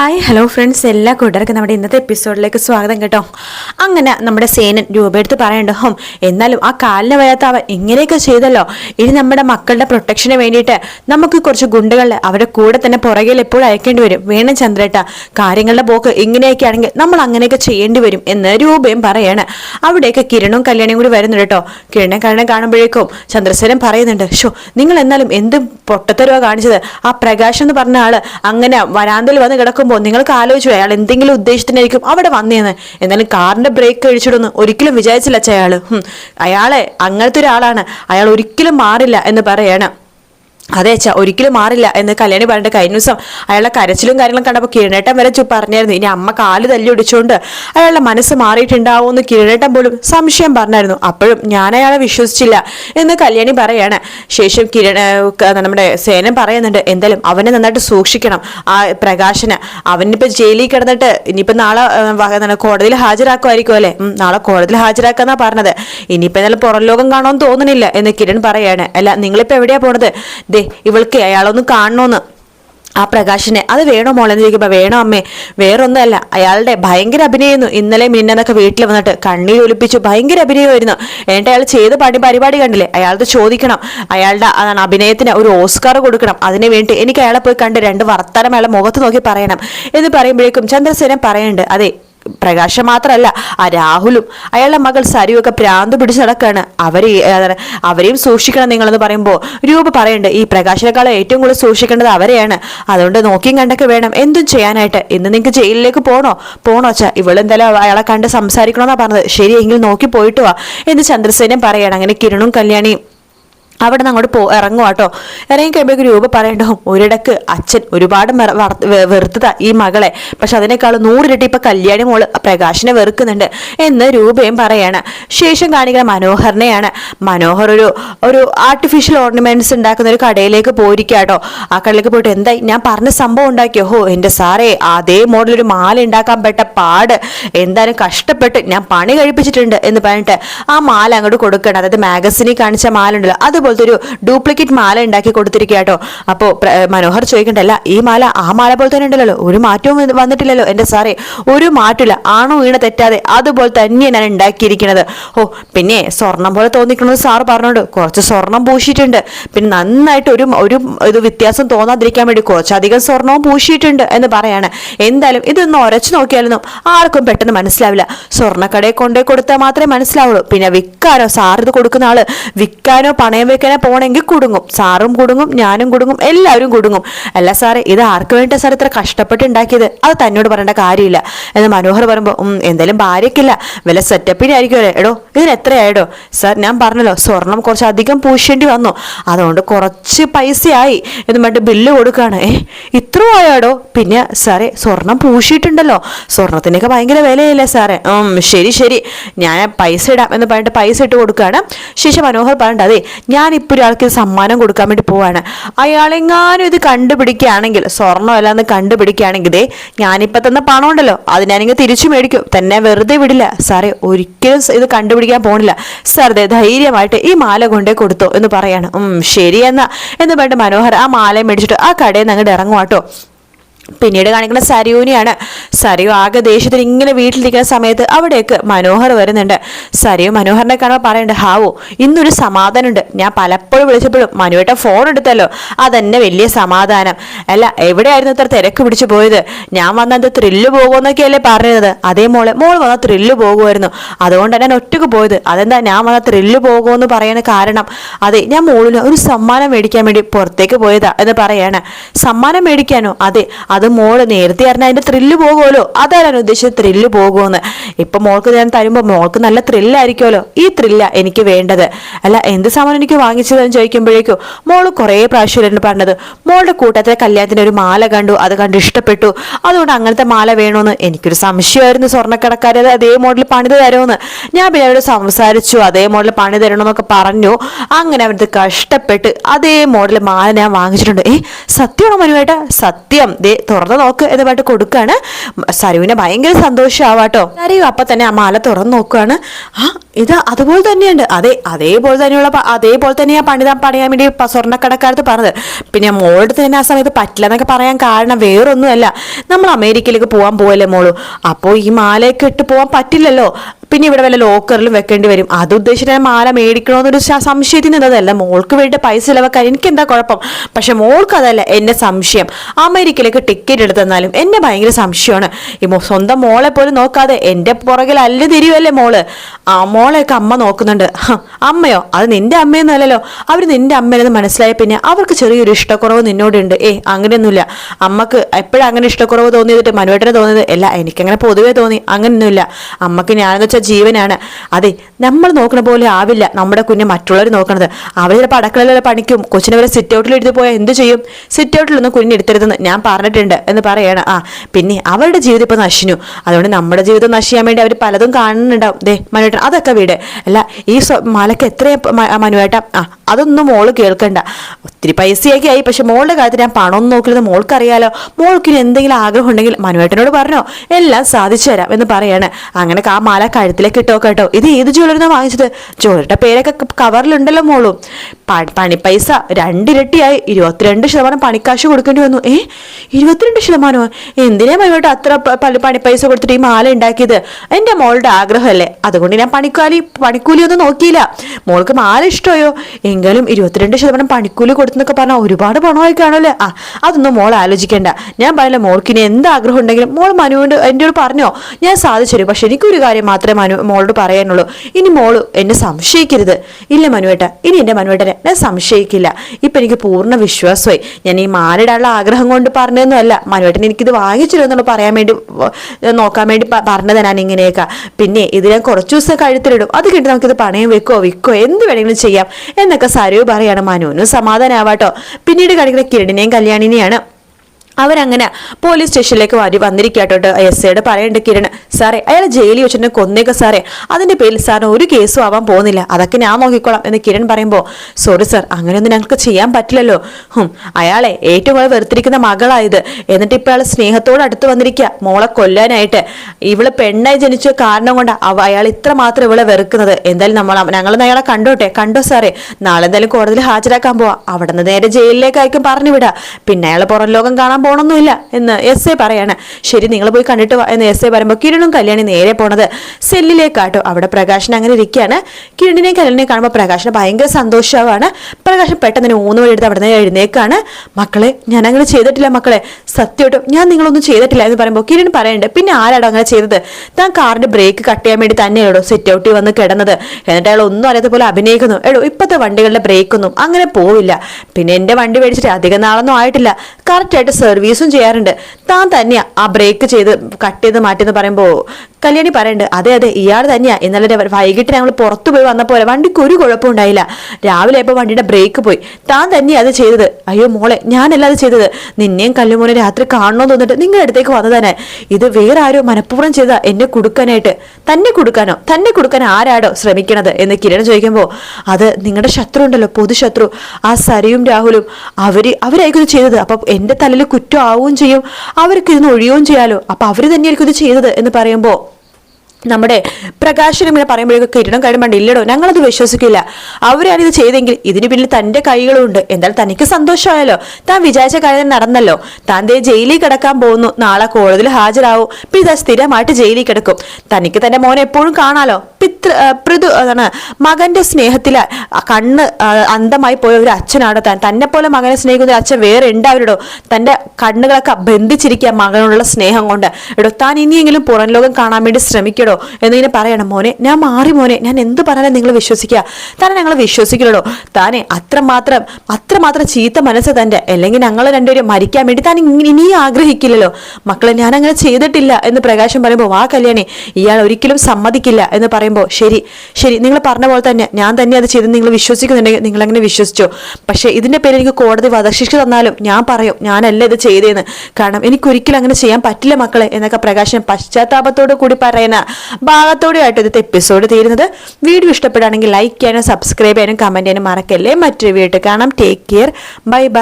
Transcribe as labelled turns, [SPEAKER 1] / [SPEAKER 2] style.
[SPEAKER 1] Hi hello friends എല്ലാ കൂട്ടർക്കും നമ്മുടെ ഇന്നത്തെ എപ്പിസോഡിലേക്ക് സ്വാഗതം കേട്ടോ. അങ്ങനെ നമ്മുടെ സേനൻ രൂപ എടുത്ത് പറയണ്ട എന്നാലും ആ കാലിന് വയ്യാത്ത അവൻ ഇങ്ങനെയൊക്കെ ചെയ്തല്ലോ. ഇനി നമ്മുടെ മക്കളുടെ പ്രൊട്ടക്ഷന് വേണ്ടിയിട്ട് നമുക്ക് കുറച്ച് ഗുണ്ടുകളെ അവരുടെ കൂടെ തന്നെ പുറകിൽ എപ്പോഴും അയക്കേണ്ടി വരും. വേണം ചന്ദ്രേട്ട കാര്യങ്ങളുടെ പോക്ക് ഇങ്ങനെയൊക്കെ ആണെങ്കിൽ നമ്മൾ അങ്ങനെയൊക്കെ ചെയ്യേണ്ടി വരും എന്ന് രൂപയും പറയാണ്. അവിടെയൊക്കെ കിരണവും കല്യാണിയും കൂടി വരുന്നു കേട്ടോ. കിരണ കല്യാണം കാണുമ്പോഴേക്കും ചന്ദ്രസേനൻ പറയുന്നുണ്ട് ഷോ നിങ്ങൾ എന്നാലും എന്ത് പൊട്ടത്തരവാ കാണിച്ചത്? ആ പ്രകാശ് എന്ന് പറഞ്ഞ ആൾ അങ്ങനെ വരാന്തയിൽ വന്ന് കിടക്കുമ്പോൾ നിങ്ങൾക്ക് ആലോചിച്ചു അയാൾ എന്തെങ്കിലും ഉദ്ദേശത്തിനായിരിക്കും അവിടെ വന്നേന്ന്. എന്നാലും കാറിന്റെ ബ്രേക്ക് കഴിച്ചിടുന്നു ഒരിക്കലും വിചാരിച്ചില്ല അച്ഛ അയാൾ അയാളെ അങ്ങനത്തെ ഒരാളാണ്. അയാൾ ഒരിക്കലും മാറില്ല എന്ന് പറയാണ്. അതെ അച്ഛാ ഒരിക്കലും മാറില്ല എന്ന് കല്യാണി പറഞ്ഞിട്ട് കഴിഞ്ഞ ദിവസം അയാളുടെ കരച്ചിലും കാര്യങ്ങളും കണ്ടപ്പോൾ കിരണേട്ടൻ വരെ പറഞ്ഞായിരുന്നു. ഇനി അമ്മ കാൽ തല്ലി ഒടിച്ചുകൊണ്ട് അയാളുടെ മനസ്സ് മാറിയിട്ടുണ്ടാവുമെന്ന് കിരണേട്ടൻ പോലും സംശയം പറഞ്ഞായിരുന്നു. അപ്പോഴും ഞാൻ അയാളെ വിശ്വസിച്ചില്ല എന്ന് കല്യാണി പറയാണ്. ശേഷം കിരണ നമ്മുടെ സേനൻ പറയുന്നുണ്ട് എന്തായാലും അവനെ നന്നായിട്ട് സൂക്ഷിക്കണം. ആ പ്രകാശന് അവനിപ്പോൾ ജയിലിൽ കിടന്നിട്ട് ഇനിയിപ്പോൾ നാളെ കോടതിയിൽ ഹാജരാക്കുമായിരിക്കും അല്ലേ? നാളെ കോടതിയിൽ ഹാജരാക്കാന്നാ പറഞ്ഞത്. ഇനിയിപ്പോൾ എന്തായാലും പുറം ലോകം കാണുമെന്ന് തോന്നുന്നില്ല എന്ന് കിരൺ പറയാണ്. അല്ല നിങ്ങളിപ്പോൾ എവിടെയാണ് പോണത്? ദേ ഇവൾക്ക് അയാളൊന്ന് കാണണോന്ന്. ആ പ്രകാശിനെ അത് വേണോ മോളെ? എന്ന് ചോദിക്കുമ്പോ വേണോ അമ്മേ. വേറൊന്നുമല്ല അയാളുടെ ഭയങ്കര അഭിനയമായിരുന്നു. ഇന്നലെ മിന്നനൊക്കെ വീട്ടിൽ വന്നിട്ട് കണ്ണീർ ഒലിപ്പിച്ചു ഭയങ്കര അഭിനയമായിരുന്നു. എന്നിട്ട് അയാൾ ചെയ്ത് പണി പരിപാടി കണ്ടില്ലേ? അയാളത് ചോദിക്കണം. അയാളുടെ അതാണ് അഭിനയത്തിന് ഒരു ഓസ്കാർ കൊടുക്കണം. അതിനു വേണ്ടി എനിക്ക് അയാളെ പോയി കണ്ട് രണ്ട് വർത്തമാനം അയാളെ മുഖത്ത് നോക്കി പറയണം. എന്ന് പറയുമ്പോഴേക്കും ചന്ദ്രസേനൻ പറയുന്നുണ്ട് അതെ പ്രകാശം മാത്രമല്ല ആ രാഹുലും അയാളുടെ മകൾ സരിയൊക്കെ പ്രാന്ത് പിടിച്ച് നടക്കുകയാണ് അവരെ അവരെയും സൂക്ഷിക്കണം നിങ്ങളെന്ന് പറയുമ്പോൾ രൂപ പറയുന്നുണ്ട് ഈ പ്രകാശിനേക്കാളും ഏറ്റവും കൂടുതൽ സൂക്ഷിക്കേണ്ടത് അവരെയാണ്. അതുകൊണ്ട് നോക്കിയും കണ്ടൊക്കെ വേണം. എന്തും ചെയ്യാനായിട്ട്. ഇന്ന് നിങ്ങൾക്ക് ജയിലിലേക്ക് പോണോ? പോണോ അച്ഛാ? ഇവളെന്തായാലും അയാളെ കണ്ട് സംസാരിക്കണമെന്നാണ് പറഞ്ഞത്. ശരിയെങ്കിൽ നോക്കി പോയിട്ട് വാ. എന്ന് ചന്ദ്രസേനയും പറയാണ്. അങ്ങനെ കിരണും കല്യാണിയും അവിടെ നിന്ന് അങ്ങോട്ട് പോ ഇറങ്ങുക കേട്ടോ ഇറങ്ങിക്കഴിയുമ്പോഴേക്കും രൂപ പറയണ്ടോ? ഒരിടക്ക് അച്ഛൻ ഒരുപാട് വെറുത്തതാ ഈ മകളെ. പക്ഷെ അതിനേക്കാൾ നൂറിരട്ടി ഇപ്പൊ കല്യാണി മോൾ പ്രകാശിനെ വെറുക്കുന്നുണ്ട് എന്ന് രൂപയും പറയാണ്. ശേഷം കാണിക്കുന്ന മനോഹറിനെയാണ് മനോഹർ ഒരു ഒരു ആർട്ടിഫിഷ്യൽ ഓർണമെന്റ്സ് ഉണ്ടാക്കുന്ന ഒരു കടയിലേക്ക് പോയിരിക്കുക കേട്ടോ ആ കടയിലേക്ക് പോയിട്ട് എന്തായി? ഞാൻ പറഞ്ഞ സംഭവം ഉണ്ടാക്കിയോ? ഹോ എന്റെ സാറേ അതേ മോഡൽ ഒരു മാല ഉണ്ടാക്കാൻ പെട്ട പാട്. എന്തായാലും കഷ്ടപ്പെട്ട് ഞാൻ പണി കഴിപ്പിച്ചിട്ടുണ്ട് എന്ന് പറഞ്ഞിട്ട് ആ മാല അങ്ങോട്ട് കൊടുക്കണം അതായത് മാഗസിനിൽ കാണിച്ച മാല ഉണ്ടല്ലോ. അതുപോലത്തെ ഒരു ഡ്യൂപ്ലിക്കേറ്റ് മാല ഉണ്ടാക്കി കൊടുത്തിരിക്കുക കേട്ടോ. അപ്പോൾ മനോഹർ ചോദിക്കണ്ടല്ല ഈ മാല ആ മാല പോലെ തന്നെ ഉണ്ടല്ലോ. ഒരു മാറ്റവും വന്നിട്ടില്ലല്ലോ. എന്റെ സാറേ ഒരു മാറ്റമില്ല ആണോ വീണ തെറ്റാതെ അതുപോലെ തന്നെ ഞാൻ ഉണ്ടാക്കിയിരിക്കുന്നത്. ഓ പിന്നെ സ്വർണം പോലെ തോന്നിക്കണമെന്ന് സാറ് പറഞ്ഞോണ്ട് കുറച്ച് സ്വർണം പൂശിയിട്ടുണ്ട്. പിന്നെ നന്നായിട്ട് ഒരു ഒരു ഇത് വ്യത്യാസം തോന്നാതിരിക്കാൻ വേണ്ടി കുറച്ചധികം സ്വർണവും പൂശിയിട്ടുണ്ട് എന്ന് പറയാണ്. എന്തായാലും ഇതൊന്ന് ഉരച്ചു നോക്കിയാലൊന്നും ആർക്കും പെട്ടെന്ന് മനസ്സിലാവില്ല. സ്വർണക്കടയിൽ കൊണ്ടേ കൊടുത്താൽ മാത്രമേ മനസ്സിലാവുള്ളൂ. പിന്നെ വിൽക്കാനോ സാർ ഇത് കൊടുക്കുന്ന ആൾ വിൽക്കാനോ പണയം വെക്കാനോ പോകണമെങ്കിൽ കുടുങ്ങും. സാറും കുടുങ്ങും ഞാനും കുടുങ്ങും എല്ലാവരും കുടുങ്ങും. അല്ല സാറേ ഇത് ആർക്ക് വേണ്ടി സാർ ഇത്ര കഷ്ടപ്പെട്ട് ഉണ്ടാക്കിയത് അത് തന്നോട് പറയേണ്ട കാര്യമില്ല. എന്ന് മനോഹർ പറയുമ്പോൾ എന്തായാലും ഭാര്യയ്ക്കില്ല. വില സെറ്റപ്പിനായിരിക്കുമല്ലേ എടോ ഇതിന് എത്രയായിടോ? സാർ ഞാൻ പറഞ്ഞല്ലോ സ്വർണം കുറച്ച് അധികം പൂശേണ്ടി വന്നു. അതുകൊണ്ട് കുറച്ച് പൈസയായി എന്ന് പറഞ്ഞിട്ട് ബില്ല് കൊടുക്കുകയാണ് ഏ ഇത്ര ആയാടോ? പിന്നെ സാറേ സ്വർണം പൂശിയിട്ടുണ്ടല്ലോ. സ്വർണത്തിനൊക്കെ ഭയങ്കര വിലയല്ലേ സാറേ? ശരി ശരി. ഞാൻ പൈസ ഇടാം എന്ന് പറഞ്ഞിട്ട് പൈസ ഇട്ട് കൊടുക്കുകയാണ് ശേഷം മനോഹർ പറഞ്ഞിട്ട് അതെ ഞാനിപ്പോൾ ഒരാൾക്ക് ഇത് സമ്മാനം കൊടുക്കാൻ വേണ്ടി പോവാണ്. അയാളെങ്ങാനും ഇത് കണ്ടുപിടിക്കുകയാണെങ്കിൽ സ്വർണം അല്ലാന്ന് കണ്ടുപിടിക്കുകയാണെങ്കിൽ ദേ ഞാനിപ്പോൾ തന്ന പണം ഉണ്ടല്ലോ അത് ഞാനിങ്ങ് തിരിച്ചു മേടിക്കും. തന്നെ വെറുതെ വിടില്ല. സാറേ ഒരിക്കലും ഇത് കണ്ടുപിടിക്കാൻ പോണില്ല. സാർ ദേ ധൈര്യമായിട്ട് ഈ മാല കൊണ്ടേ കൊടുത്തോ എന്ന് പറയാണ്. ശരിയെന്നാ. ശരി എന്നാ എന്ന് പറഞ്ഞിട്ട് മനോഹർ ആ മാല മേടിച്ചിട്ട് ആ കടയിൽ നിന്ന് അങ്ങോട്ട് ഇറങ്ങുവാട്ടോ പിന്നീട് കാണിക്കുന്ന സരയൂനെയാണ്. സരയു ആകെ ദേഷ്യത്തിൽ ഇങ്ങനെ വീട്ടിലിരിക്കുന്ന സമയത്ത് അവിടേക്ക് മനോഹർ വരുന്നുണ്ട്. സരയു മനോഹറിനെ കാണുമ്പോൾ പറയുന്നുണ്ട് ഹാവോ ഇന്നൊരു സമാധാനമുണ്ട്. ഞാൻ പലപ്പോഴും വിളിച്ചപ്പോഴും മനുവേട്ട ഫോൺ എടുത്തല്ലോ. അതെന്നെ വലിയ സമാധാനം. അല്ല എവിടെയായിരുന്നു ഇത്ര തിരക്ക് പിടിച്ചു പോയത്? ഞാൻ വന്നത് ത്രില്ല് പോകുമെന്നൊക്കെയല്ലേ പറഞ്ഞത്? അതേ മോളെ മോൾ വന്ന ത്രില്ല് പോകുമായിരുന്നു. അതുകൊണ്ടാണ് ഞാൻ ഒറ്റയ്ക്ക് പോയത്. അതെന്താ ഞാൻ വന്ന ത്രില്ല് പോകുമെന്ന് പറയുന്ന കാരണം? അതെ ഞാൻ മോളിന് ഒരു സമ്മാനം മേടിക്കാൻ വേണ്ടി പുറത്തേക്ക് പോയതാ എന്ന് പറയാണ്. സമ്മാനം മേടിക്കാനോ? അതെ അത് മോൾ നേരത്തെ അറിഞ്ഞ അതിന്റെ ത്രില്ല് പോകുമല്ലോ? അതാണ് ഉദ്ദേശിച്ചത് ത്രില്ല് പോകുമെന്ന്? ഇപ്പൊ മോൾക്ക് ഞാൻ തരുമ്പോൾ മോൾക്ക് നല്ല ത്രില്ലായിരിക്കുമല്ലോ ഈ ത്രില്ല എനിക്ക് വേണ്ടത്. അല്ല എന്ത് സാധനം എനിക്ക് വാങ്ങിച്ചതെന്ന് ചോദിക്കുമ്പോഴേക്കും മോൾ കുറേ പ്രാവശ്യം എന്നോട് പറഞ്ഞത് മോളുടെ കൂട്ടത്തിലെ കല്യാണത്തിന് ഒരു മാല കണ്ടു അത് കണ്ട് ഇഷ്ടപ്പെട്ടു. അതുകൊണ്ട് അങ്ങനത്തെ മാല വേണമെന്ന് എനിക്കൊരു സംശയമായിരുന്നു സ്വർണക്കടക്കാരെ അതേ മോഡൽ പണിത് തരുമെന്ന്. ഞാൻ പിന്നെ അവരോട് സംസാരിച്ചു അതേ മോഡൽ പണി തരണമെന്നൊക്കെ പറഞ്ഞു. അങ്ങനെ അവരത് കഷ്ടപ്പെട്ട് അതേ മോഡൽ മാല ഞാൻ വാങ്ങിച്ചിട്ടുണ്ട്. ഏ സത്യമാണോ മനുവേട്ട? സത്യം. ദേ തുറന്നു നോക്ക് എന്ന് പറഞ്ഞിട്ട് കൊടുക്കുകയാണ് സരുവിനെ ഭയങ്കര സന്തോഷമാവാട്ടോ സരു അപ്പം തന്നെ ആ മാല തുറന്നു നോക്കുകയാണ് ആ ഇത് അതുപോലെ തന്നെയുണ്ട്. അതെ അതേപോലെ തന്നെയുള്ള അതേപോലെ തന്നെയാണ് പണിതാൻ പണിയാൻ വേണ്ടി സ്വർണക്കടക്കാരത്ത് പറഞ്ഞത്. പിന്നെ മോളുടെ തന്നെ ആ സമയത്ത് പറ്റില്ല എന്നൊക്കെ പറയാൻ കാരണം വേറൊന്നുമല്ല. നമ്മൾ അമേരിക്കയിലേക്ക് പോകാൻ പോകല്ലേ മോളു? അപ്പോൾ ഈ മാലയൊക്കെ ഇട്ട് പോകാൻ പറ്റില്ലല്ലോ. പിന്നെ ഇവിടെ വല്ല ലോക്കറിലും വെക്കേണ്ടി വരും. അത് ഉദ്ദേശിച്ചിട്ട് മാല മേടിക്കണമെന്നൊരു സംശയത്തിൽ നിന്നതല്ല. മോൾക്ക് വേണ്ടി പൈസ ചിലവാക്കാൻ എനിക്ക് എന്താ കുഴപ്പം? പക്ഷെ മോൾക്ക് അതല്ല എന്റെ സംശയം. അമേരിക്കയിലേക്ക് ടിക്കറ്റ് എടുത്തെന്നാലും എന്നെ ഭയങ്കര സംശയമാണ്. ഈ സ്വന്തം മോളെ പോലും നോക്കാതെ എന്റെ പുറകിൽ അല്ല തിരിയുമല്ലേ മോൾ? ആ മോളെയൊക്കെ അമ്മ നോക്കുന്നുണ്ട്. അമ്മയോ? അത് നിന്റെ അമ്മയൊന്നുമല്ലല്ലോ അവർ നിന്റെ അമ്മയെന്ന് മനസ്സിലായ പിന്നെ അവർക്ക് ചെറിയൊരു ഇഷ്ടക്കുറവ് നിന്നോടുണ്ട്. ഏ അങ്ങനെയൊന്നുമില്ല. അമ്മയ്ക്ക് എപ്പോഴും അങ്ങനെ ഇഷ്ടക്കുറവ് തോന്നിയതിട്ട് മനുവേട്ടനെ തോന്നിയത്? അല്ല എനിക്കങ്ങനെ പൊതുവേ തോന്നി. അങ്ങനെയൊന്നുമില്ല. അമ്മയ്ക്ക് ഞാനെന്ന് വെച്ചാൽ ജീവനാണ്. അതെ നമ്മൾ നോക്കുന്ന പോലെ ആവില്ല നമ്മുടെ കുഞ്ഞ് മറ്റുള്ളവർ നോക്കണത്. അവർ ചിലപ്പോൾ അടക്കളയിലുള്ള പണിക്കും കൊച്ചിനെ വരെ സിറ്റ് ഔട്ടിൽ എടുത്ത് പോയാൽ എന്ത് ചെയ്യും? സിറ്റ് ഔട്ടിലൊന്നും കുഞ്ഞെടുത്തരുതെന്ന് ഞാൻ പറഞ്ഞിട്ടുണ്ട് എന്ന് പറയണം. ആ പിന്നെ അവരുടെ ജീവിതം ഇപ്പോൾ നശിനു അതുകൊണ്ട് നമ്മുടെ ജീവിതം നശിക്കാൻ വേണ്ടി അവർ പലതും കാണുന്നുണ്ടാവും. ദേ മനുവേട്ടൻ അതൊക്കെ വീട്. അല്ല ഈ മലക്ക് എത്രയും മനുവേട്ട? ആ അതൊന്നും മോൾ കേൾക്കണ്ട. ഒത്തിരി പൈസയൊക്കെ ആയി പക്ഷെ മോളുടെ കാര്യത്തിൽ ഞാൻ പണം നോക്കുന്നത് മോൾക്കറിയാലോ? മോൾക്ക് എന്തെങ്കിലും ആഗ്രഹം ഉണ്ടെങ്കിൽ മനുവേട്ടനോട് പറഞ്ഞോ. എല്ലാം സാധിച്ചു തരാം എന്ന് പറയാണ്. അങ്ങനെ ആ മാല കഴുത്തിലേക്ക് ഇട്ടോ കേട്ടോ. ഇത് ഏത് ജ്വല്ലറിനാ വാങ്ങിച്ചത്? ജ്വല്ലറിയുടെ പേരൊക്കെ കവറിലുണ്ടല്ലോ മോളും. പ- പണി പൈസ രണ്ടിരട്ടിയായി. ഇരുപത്തിരണ്ട് ശതമാനം പണിക്കാശ് കൊടുക്കേണ്ടി വന്നു. ഏ? ഇരുപത്തിരണ്ട് ശതമാനമോ എന്തിനാ മനുവേട്ട അത്ര പണി പൈസ കൊടുത്തിട്ട് ഈ മാല ഉണ്ടാക്കിയത്? എന്റെ മോളുടെ ആഗ്രഹമല്ലേ. അതുകൊണ്ട് ഞാൻ പണിക്കൂലി പണിക്കൂലി ഒന്നും നോക്കിയില്ല. മോൾക്ക് മാല ഇഷ്ടമായോ? എങ്കിലും ഇരുപത്തിരണ്ട് ശതമാനം പണിക്കൂലി കൊടുത്തെന്നൊക്കെ പറഞ്ഞാൽ ഒരുപാട് പണമായി കാണുമല്ലേ? ആ അതൊന്നും മോൾ ആലോചിക്കേണ്ട. ഞാൻ പറയില്ല മോൾക്ക് ഇനി എന്ത് ആഗ്രഹം ഉണ്ടെങ്കിലും മോൾ മനുവിന്റെ ഒരു പറഞ്ഞോ. ഞാൻ സാധിച്ചു പക്ഷെ എനിക്കൊരു കാര്യം മാത്രമേ മനു മോളോട് പറയാനുള്ളൂ ഇനി മോൾ എന്നെ സംശയിക്കരുത്. ഇല്ല മനുവേട്ട ഇനി എന്റെ മനുവേട്ടനെ ഞാൻ സംശയിക്കില്ല. ഇപ്പം എനിക്ക് പൂർണ വിശ്വാസമായി. ഞാൻ ഈ മാലിടാനുള്ള ആഗ്രഹം കൊണ്ട് പറഞ്ഞതൊന്നുമല്ല. മനുവേട്ടൻ എനിക്കിത് വാങ്ങിച്ചില്ല എന്നുള്ള പറയാൻ വേണ്ടി നോക്കാൻ വേണ്ടി പറഞ്ഞതാ ഞാൻ ഇങ്ങനെയൊക്കെ. പിന്നെ ഇത് ഞാൻ കുറച്ച് ദിവസം കഴുത്തിലിടും. അത് കിട്ടി നമുക്കിത് പണയം വെക്കോ വിൽക്കോ എന്ത് വേണമെങ്കിലും ചെയ്യാം. എന്നൊക്കെ സരൂ പറയാണ് മനുവിനും സമാധാനാവാട്ടോ. പിന്നീട് കാണിക്കുന്ന കിരണിനെയും കല്യാണിനെയാണ് അവരങ്ങനെ പോലീസ് സ്റ്റേഷനിലേക്ക് വരി വന്നിരിക്കട്ടോ എസ് ഐയുടെ പറയേണ്ട കിരൺ. സാറേ അയാൾ ജയിലിൽ വെച്ചിട്ട് കൊന്നേക്ക സാറേ. അതിന്റെ പേരിൽ സാറിന് ഒരു കേസും ആവാൻ പോകുന്നില്ല. അതൊക്കെ ഞാൻ നോക്കിക്കോളാം എന്ന് കിരൺ പറയുമ്പോൾ സോറി സാർ അങ്ങനെയൊന്നും ഞങ്ങൾക്ക് ചെയ്യാൻ പറ്റില്ലല്ലോ. ഹും അയാളെ ഏറ്റവും കൂടുതൽ വെറുത്തിരിക്കുന്ന മകളായത്. എന്നിട്ട് ഇപ്പോൾ അയാൾ സ്നേഹത്തോട് അടുത്ത് വന്നിരിക്കുക. മോളെ കൊല്ലാനായിട്ട്. ഇവൾ പെണ്ണായി ജനിച്ച കാരണം കൊണ്ട് അയാൾ ഇത്ര മാത്രം ഇവളെ വെറുക്കുന്നത്. എന്തായാലും നമ്മൾ ഞങ്ങൾ അയാളെ കണ്ടോട്ടെ? കണ്ടോ സാറേ? നാളെ എന്തായാലും കോടതിയിൽ ഹാജരാക്കാൻ പോവാ. അവിടെ നിന്ന് നേരെ ജയിലിലേക്കായിരിക്കും പറഞ്ഞു വിടാ പിന്നെ അയാൾ പുറം ലോകം കാണാൻ പോകണമെന്നില്ല എന്ന് എസ് എ പറയാണ്. ശരി നിങ്ങൾ പോയി കണ്ടിട്ട് എന്ന് എസ് എ പറയുമ്പോൾ കിരണും കല്യാണി നേരെ പോണത് സെല്ലിലേക്കാട്ടോ. അവിടെ പ്രകാശൻ അങ്ങനെ ഇരിക്കുകയാണ് കിരണിനെയും കല്യാണിനെയും കാണുമ്പോൾ പ്രകാശന് ഭയങ്കര സന്തോഷമാണ്. പ്രകാശൻ പെട്ടെന്ന് തന്നെ ഊന്ന് വഴി എടുത്ത് അവിടെ നിന്ന് എഴുന്നേക്കാണ്. മക്കളെ ഞാൻ അങ്ങനെ ചെയ്തിട്ടില്ല മക്കളെ. സത്യമായിട്ടും ഞാൻ നിങ്ങളൊന്നും ചെയ്തിട്ടില്ല എന്ന് പറയുമ്പോൾ കിരൺ പറയുന്നുണ്ട് പിന്നെ ആരാടോ അങ്ങനെ ചെയ്തത്? താൻ കാറിന്റെ ബ്രേക്ക് കട്ട് ചെയ്യാൻ വേണ്ടി തന്നെയാണോ സെറ്റ് ഔട്ടിൽ വന്ന് കിടന്നത്? എന്നിട്ട് അയാൾ ഒന്നും അറിയാത്ത പോലെ അഭിനയിക്കുന്നു. എടോ ഇപ്പോഴത്തെ വണ്ടികളുടെ ബ്രേക്ക് ഒന്നും അങ്ങനെ പോവില്ല. പിന്നെ എന്റെ വണ്ടി മേടിച്ചിട്ട് അധികം നാളൊന്നും ആയിട്ടില്ല. കറക്റ്റായിട്ട് സർവീസും ചെയ്യാറുണ്ട്. താൻ തന്നെയാ ആ ബ്രേക്ക് ചെയ്ത് കട്ട് ചെയ്ത് മാറ്റിയെന്ന് പറയുമ്പോൾ കല്യാണി പറയുന്നുണ്ട് അതെ അതെ ഇയാൾ തന്നെയാ. ഇന്നലെ വൈകിട്ട് ഞങ്ങൾ പുറത്തു പോയി വന്നപ്പോൾ വണ്ടിക്ക് ഒരു കുഴപ്പം ഉണ്ടായില്ല. രാവിലെ ഇപ്പൊ വണ്ടിയുടെ ബ്രേക്ക് പോയി. താൻ തന്നെയാ അത് ചെയ്തത്. അയ്യോ മോളെ ഞാനല്ല അത് ചെയ്തത്. നിന്നെയും കല്ലുമോനെ രാത്രി കാണണമെന്ന് തോന്നിട്ട് നിങ്ങളുടെ അടുത്തേക്ക് തന്നെ. ഇത് വേറെ ആരോ മനഃപൂർവം ചെയ്ത എന്നെ കൊടുക്കാനായിട്ട് തന്നെ കൊടുക്കാനോ തന്നെ കൊടുക്കാൻ ആരാടോ ശ്രമിക്കണത് എന്ന് കിരൺ ചോദിക്കുമ്പോൾ അത് നിങ്ങളുടെ ശത്രു ഉണ്ടല്ലോ പൊതുശത്രു. ആ സരയും രാഹുലും അവർ അവരായിരിക്കും ഇത് ചെയ്തത്. അപ്പൊ എന്റെ തലയിൽ കുറ്റം ആവുകയും ചെയ്യും. അവർക്ക് ഇതിന് ഒഴിയുകയും ചെയ്യാലോ. അപ്പൊ അവർ തന്നെയായിരിക്കും ഇത് ചെയ്തത് എന്ന് പറയുമ്പോൾ നമ്മുടെ പ്രകാശനം ഇങ്ങനെ പറയുമ്പോഴേക്കും കിരണം കഴിയുമ്പോൾ ഇല്ലടോ. ഞങ്ങളത് വിശ്വസിക്കില്ല. അവരാണ് ഇത് ചെയ്തെങ്കിൽ ഇതിന് പിന്നിൽ തന്റെ കൈകളുണ്ട്. എന്തായാലും തനിക്ക് സന്തോഷമായല്ലോ. താൻ വിചാരിച്ച കാര്യം നടന്നല്ലോ. താൻ ദേ ജയിലിൽ കിടക്കാൻ പോകുന്നു. നാളെ കോടതിയിൽ ഹാജരാവും. പിന്നെ സ്ഥിരമായിട്ട് ജയിലിൽ കിടക്കും. തനിക്ക് തന്റെ മോനെ എപ്പോഴും കാണാലോ. പിതൃ പൃഥു അതാണ് മകന്റെ സ്നേഹത്തിൽ കണ്ണ് അന്ധമായി പോയ ഒരു അച്ഛനാണ് താൻ. തന്നെ പോലെ മകനെ സ്നേഹിക്കുന്ന ഒരു അച്ഛൻ വേറെ ഉണ്ടാവരുടോ തന്റെ കണ്ണുകളൊക്കെ ബന്ധിച്ചിരിക്കുക മകനോടുള്ള സ്നേഹം കൊണ്ട്. എടോ താൻ ഇനിയെങ്കിലും പുറം ലോകം കാണാൻ വേണ്ടി ശ്രമിക്കടോ. എന്നിങ്ങനെ പറയണം മോനെ ഞാൻ മാറി മോനെ ഞാൻ എന്ത് പറഞ്ഞാലും നിങ്ങൾ വിശ്വസിക്കുക. താനെ ഞങ്ങൾ വിശ്വസിക്കലോ താനെ അത്രമാത്രം അത്രമാത്രം ചീത്ത മനസ്സ് തന്റെ അല്ലെങ്കിൽ ഞങ്ങൾ രണ്ടുപേരും മരിക്കാൻ വേണ്ടി താൻ ഇങ്ങനെ ഇനിയും ആഗ്രഹിക്കില്ലല്ലോ. മക്കളെ ഞാൻ അങ്ങനെ ചെയ്തിട്ടില്ല എന്ന് പ്രകാശം പറയുമ്പോൾ ആ കല്യാണി ഇയാൾ ഒരിക്കലും സമ്മതിക്കില്ല എന്ന് പറയുമ്പോൾ ശരി ശരി നിങ്ങൾ പറഞ്ഞ പോലെ തന്നെ ഞാൻ തന്നെ അത് ചെയ്ത് നിങ്ങൾ വിശ്വസിക്കുന്നുണ്ടെങ്കിൽ നിങ്ങൾ അങ്ങനെ വിശ്വസിച്ചോ? പക്ഷേ ഇതിന്റെ പേരിൽ എനിക്ക് കോടതി വധശിക്ഷ തന്നാലും ഞാൻ പറയും ഞാനല്ല ഇത് ചെയ്തേന്ന്. കാരണം എനിക്കൊരിക്കലും അങ്ങനെ ചെയ്യാൻ പറ്റില്ല മക്കളെ എന്നൊക്കെ പ്രകാശം പശ്ചാത്താപത്തോടു കൂടി പറയുന്ന ഭാഗത്തോടെയായിട്ട് ഇന്നത്തെ എപ്പിസോഡ് തീരുന്നത്. വീഡിയോ ഇഷ്ടപ്പെടുകയാണെങ്കിൽ ലൈക്ക് ചെയ്യാനും സബ്സ്ക്രൈബ് ചെയ്യാനും കമന്റ് ചെയ്യാനും മറക്കല്ലേ. മറ്റൊരു വീട്ടിൽ കാണാം. Take care bye bye